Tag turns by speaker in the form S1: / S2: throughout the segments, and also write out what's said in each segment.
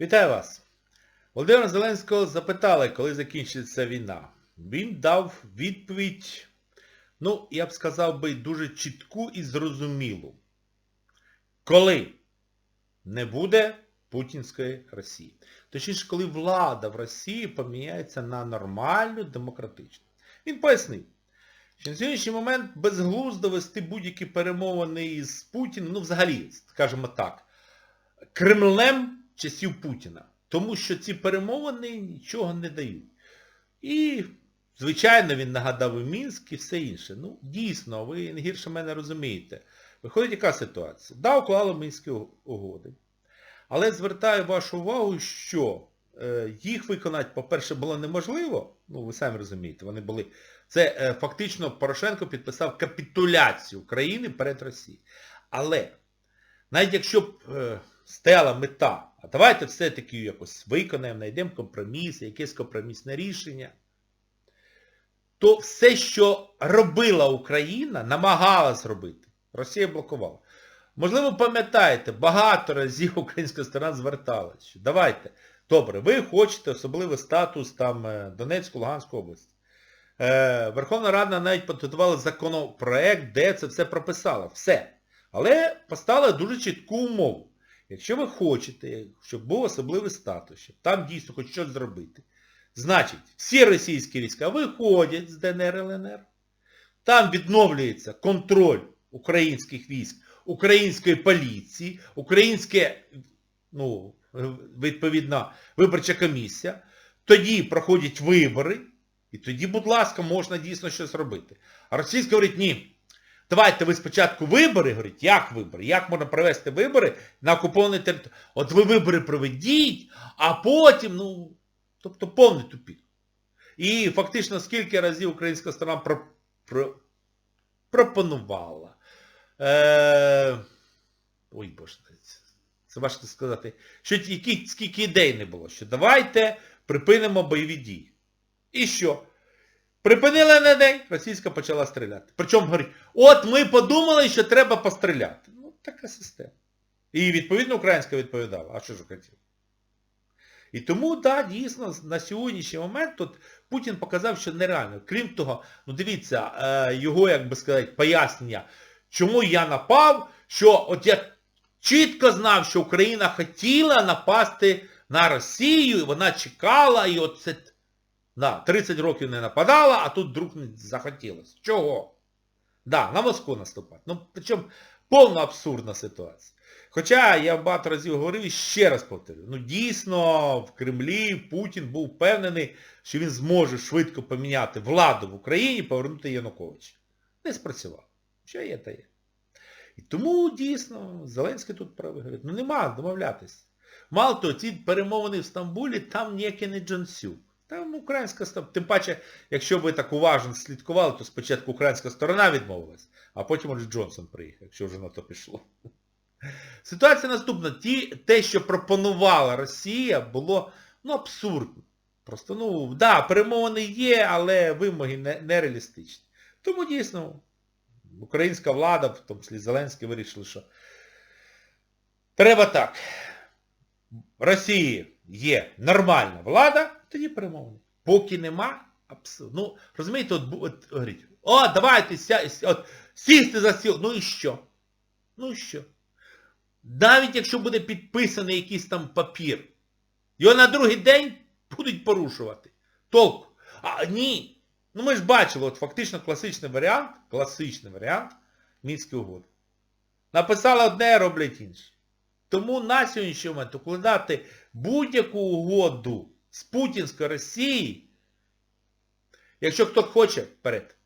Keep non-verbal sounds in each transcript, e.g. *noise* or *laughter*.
S1: Вітаю вас. Володимира Зеленського запитали, коли закінчиться війна. Він дав відповідь, ну, я б сказав би, дуже чітку і зрозумілу. Коли не буде путінської Росії. Точніше, коли влада в Росії поміняється на нормальну, демократичну. Він пояснив, що на сьогоднішній момент безглуздо вести будь-які перемовини із Путіним, ну взагалі, скажімо так, Кремлем часів Путіна. Тому що ці перемовини нічого не дають. І, звичайно, він нагадав і Мінськ і все інше. Ну, дійсно, ви гірше мене розумієте. Виходить яка ситуація? Да, уклали Мінські угоди. Але звертаю вашу увагу, що е, їх виконати, по-перше, було неможливо, ну ви самі розумієте, вони були. Це е, фактично Порошенко підписав капітуляцію України перед Росією. Але навіть якщо б стояла мета, а давайте все-таки якось виконаємо, знайдемо компроміс, якесь компромісне рішення, то все, що робила Україна, намагалась робити, Росія блокувала. Можливо, пам'ятаєте, багато разів українська сторона зверталась, що давайте, добре, ви хочете особливий статус там е, Донецьку, Луганську області. Е, Верховна Рада навіть підготувала законопроект, де це все прописала. Все. Але поставила дуже чітку умову. Якщо ви хочете, щоб був особливий статус, щоб там дійсно хоч щось зробити, значить, всі російські війська виходять з ДНР ЛНР, там відновлюється контроль українських військ, української поліції, українське, ну, відповідна виборча комісія, тоді проходять вибори, і тоді, будь ласка, можна дійсно щось робити. А російська говорить, ні. Давайте ви спочатку вибори, говорить, як вибори? Як можна провести вибори на окупованій території? От ви вибори проведіть, а потім, ну, тобто повний тупік. І фактично скільки разів українська сторона про, про, пропонувала. Е, ой, боже, це важко сказати. Що які, скільки ідей не було, що давайте припинимо бойові дії. І що? Припинили на день, російська почала стріляти. Причому говорить, от ми подумали, що треба постріляти. Ну, така система. І відповідно українська відповідала. А що ж хотів? І тому, так, да, дійсно, на сьогоднішній момент тут Путін показав, що нереально. Крім того, ну дивіться, його, як би сказати, пояснення, чому я напав, що от я чітко знав, що Україна хотіла напасти на Росію, вона чекала, і от це... Да, 30 років не нападала, а тут вдруг захотілося. Чого? Да, на Москву наступати. Ну, причому повна абсурдна ситуація. Хоча я багато разів говорив і ще раз повторю, ну дійсно в Кремлі Путін був впевнений, що він зможе швидко поміняти владу в Україні і повернути Януковича. Не спрацював. Що є, та є. І тому дійсно Зеленський тут говорить, ну нема домовлятися. Мало того, ці перемовини в Стамбулі, там ніяке не Джансюк. Там українська сторона, тим паче, якщо ви так уважно слідкували, то спочатку українська сторона відмовилась, а потім ось Джонсон приїхав, якщо вже на то пішло. Ситуація наступна. Ті, те, що пропонувала Росія, було ну, абсурдно. Просто, ну, да, перемовини є, але вимоги нереалістичні. Тому дійсно, українська влада, в тому числі Зеленський, вирішили, що треба так. Росії є нормальна влада, тоді перемовини. Поки нема, абсолютно. Ну, розумієте, от, от говорить, о, давайте ся, от, сісти за стіл. Ну і що? Ну і що? Навіть якщо буде підписаний якийсь там папір, його на другий день будуть порушувати. Толку. А ні. Ну ми ж бачили, от фактично класичний варіант, класичний варіант Мінської угоди. Написали одне, роблять інше. Тому на сьогоднішній момент укладати будь-яку угоду з Путінської Росії, якщо хто хоче, вперед.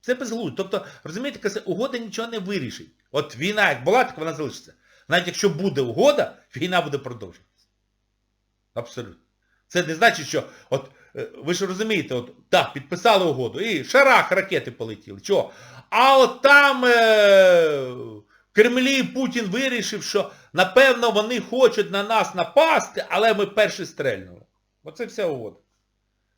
S1: Це безглуздо. Тобто, розумієте, угода нічого не вирішить. От війна як була, так вона залишиться. Навіть якщо буде угода, війна буде продовжуватися. Абсолютно. Це не значить, що от, ви ж розумієте, от, так, підписали угоду, і шарах ракети полетіли. Чого? А от там е, Кремлі Путін вирішив, що напевно вони хочуть на нас напасти, але ми перші стрельнули. Оце вся угода.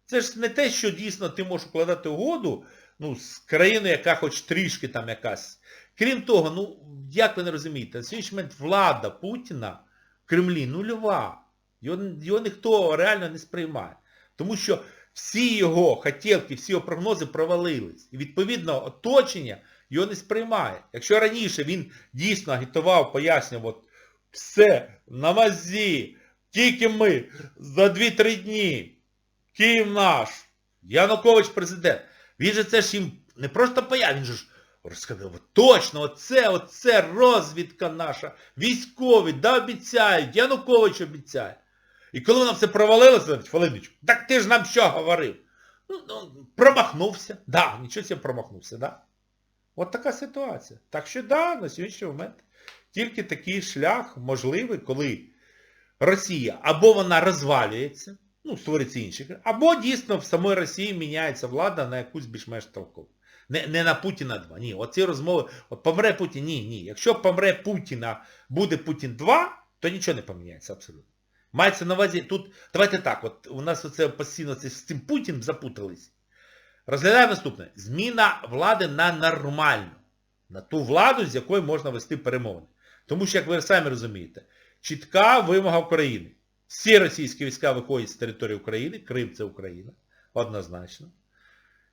S1: Це ж не те, що дійсно ти можеш укладати угоду ну, з країною, яка хоч трішки там якась. Крім того, ну, як ви не розумієте, на сьогоднішній момент влада Путіна в Кремлі нульова. Його, його ніхто реально не сприймає. Тому що всі його хотілки, всі його прогнози провалились. І відповідно оточення його не сприймає. Якщо раніше він дійсно агітував, пояснював, от, все, на мазі, тільки ми за 2-3 дні, Київ наш, Янукович президент. Він же це ж їм не просто появ, він же ж розказав, точно, оце, оце розвідка наша, військові, да обіцяють, Янукович обіцяє. І коли воно все провалилося, хвилиночку, так ти ж нам що говорив? Ну, ну, промахнувся. Да, нічого себе промахнувся, да. От така ситуація. Так що да, на сьогоднішній момент тільки такий шлях можливий, коли Росія або вона розвалюється, ну, створюється інші, або дійсно в самої Росії міняється влада на якусь більш-менш толкову. Не, не на Путіна 2. Ні, оці розмови, от помре Путін, ні, ні. Якщо помре Путіна, буде Путін 2, то нічого не поміняється абсолютно. Мається на увазі, тут, давайте так, от у нас оце постійно це, з цим Путіним запутались. Розглядаємо наступне. Зміна влади на нормальну. На ту владу, з якою можна вести перемовини. Тому що, як ви самі розумієте, чітка вимога України. Всі російські війська виходять з території України, Крим це Україна, однозначно.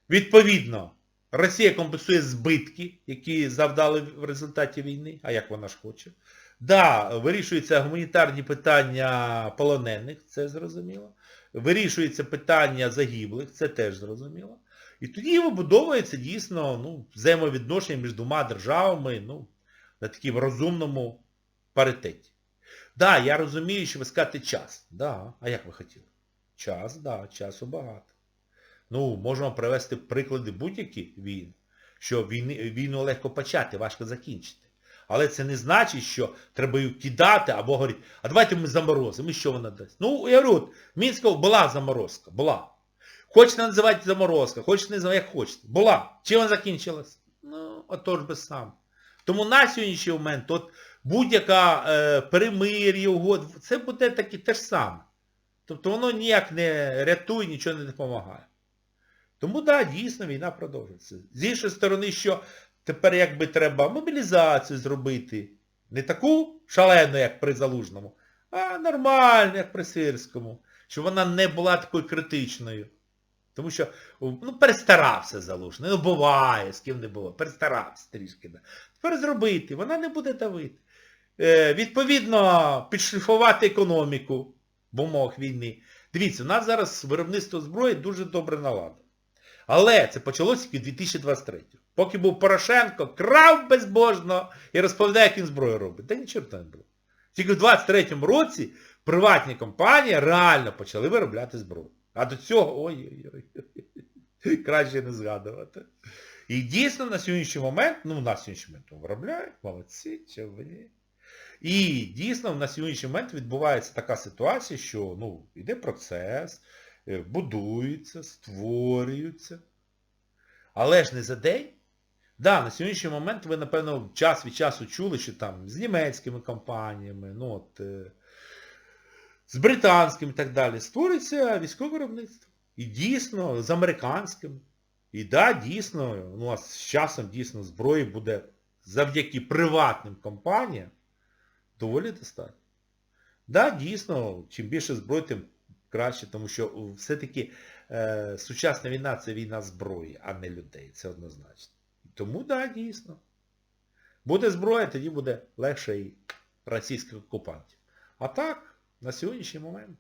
S1: Відповідно, Росія компенсує збитки, які завдали в результаті війни, а як вона ж хоче. Да, вирішуються гуманітарні питання полонених, це зрозуміло. Вирішується питання загиблих, це теж зрозуміло. І тоді вибудовується дійсно ну, взаємовідношення між двома державами ну, на такому розумному паритеті. Да, я розумію, що ви скажете час. Да, а як ви хотіли? Час, да, часу багато. Ну, можемо привести приклади будь-які війн, що війни, війну легко почати, важко закінчити. Але це не значить, що треба її кидати або говорити, а давайте ми заморозимо, і що вона дасть? Ну, я говорю, от, в Мінську була заморозка, була. Хочете називати заморозка, хочете називати, як хочете. Була. Чим вона закінчилась? Ну, отож би сам. Тому на сьогоднішній момент от будь-яка е, перемир'я, угод, це буде таке те ж саме. Тобто воно ніяк не рятує, нічого не допомагає. Тому так, да, дійсно війна продовжується. З іншої сторони, що тепер якби треба мобілізацію зробити. Не таку шалену, як при Залужному, а нормальну, як при Сирському. Щоб вона не була такою критичною. Тому що, ну, перестарався Залужний. Ну, буває, з ким не було. Перестарався трішки. Да. Тепер зробити, вона не буде давити. Е, відповідно, підшліфувати економіку в умовах війни. Дивіться, у нас зараз виробництво зброї дуже добре наладено. Але це почалося тільки 2023. Поки був Порошенко, крав безбожно і розповідає, як він зброю робить. Та нічого там не було. Тільки в 23-му році приватні компанії реально почали виробляти зброю. А до цього, ой-ой-ой, *laughs* краще не згадувати. І дійсно на сьогоднішній момент, ну на сьогоднішній момент виробляють, молодці, човні. І дійсно на сьогоднішній момент відбувається така ситуація, що ну, йде процес, будуються, створюються. Але ж не за день. Да, на сьогоднішній момент ви, напевно, час від часу чули, що там з німецькими компаніями, ну от, е, з британським і так далі, створюється військове виробництво. І дійсно, з американським. І да, дійсно, ну а з часом дійсно зброї буде завдяки приватним компаніям доволі достатньо. Да, дійсно, чим більше зброї, тим краще, тому що все-таки е, сучасна війна це війна зброї, а не людей. Це однозначно. Тому да, дійсно. Буде зброя, тоді буде легше і російських окупантів. А так, на сьогоднішній момент.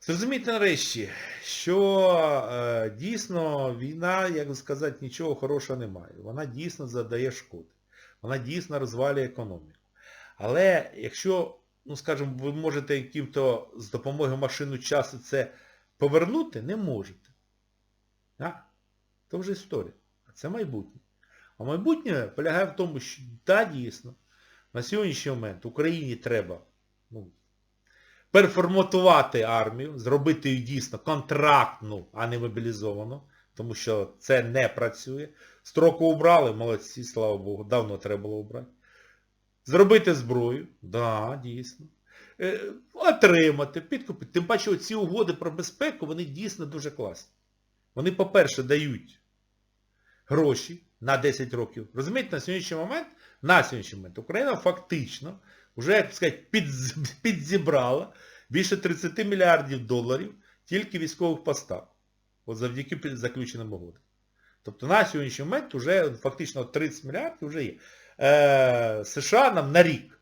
S1: Зрозумійте нарешті, що е, дійсно війна, як сказати, нічого хорошого немає. Вона дійсно задає шкоди. Вона дійсно розвалює економіку. Але якщо, ну скажімо, ви можете яким-то з допомогою машину часу це повернути, не можете. А? Це вже історія. А це майбутнє. А майбутнє полягає в тому, що так, дійсно, на сьогоднішній момент Україні треба ну, переформатувати армію, зробити її дійсно контрактну, а не мобілізовану, тому що це не працює. Строку убрали, молодці, слава Богу, давно треба було обрати. Зробити зброю, да, дійсно. Е, отримати, підкупити. Тим паче ці угоди про безпеку, вони дійсно дуже класні. Вони, по-перше, дають гроші на 10 років. Розумієте, на сьогоднішній момент, на сьогоднішній момент Україна фактично вже, як сказати, під, *laughs* підзібрала більше 30 мільярдів доларів тільки військових поставок. От завдяки заключеним угодам. Тобто на сьогоднішній момент вже фактично 30 мільярдів вже є. Е, США нам на рік.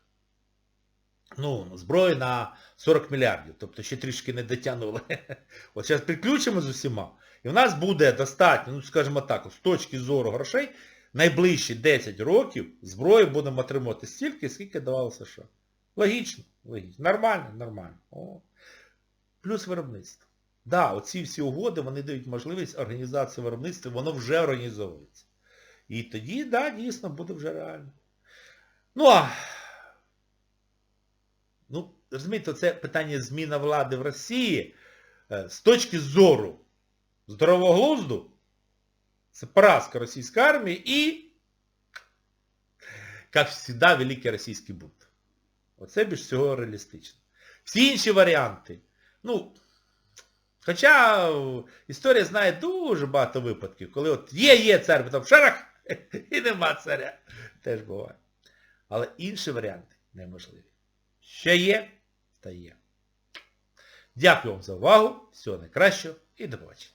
S1: Ну, зброї на 40 мільярдів. Тобто ще трішки не дотягнули. *laughs* От зараз підключимо з усіма. І в нас буде достатньо, ну скажімо так, з точки зору грошей, найближчі 10 років зброї будемо отримувати стільки, скільки давало США. Логічно, логічно. Нормально, нормально. О. Плюс виробництво. Так, да, оці всі угоди, вони дають можливість організації виробництва, воно вже організовується. І тоді, так, да, дійсно, буде вже реально. Ну а, ну, розумієте, це питання зміни влади в Росії е, з точки зору здорового глузду, це поразка російської армії і, як завжди, великий російський бунт. Оце більш всього реалістично. Всі інші варіанти, ну, хоча е, історія знає дуже багато випадків, коли от є, є цар, потім шарах, *laughs* і нема царя. Теж буває. Але інші варіанти неможливі. Ще є, та є. Дякую вам за увагу, всього найкращого і до побачення.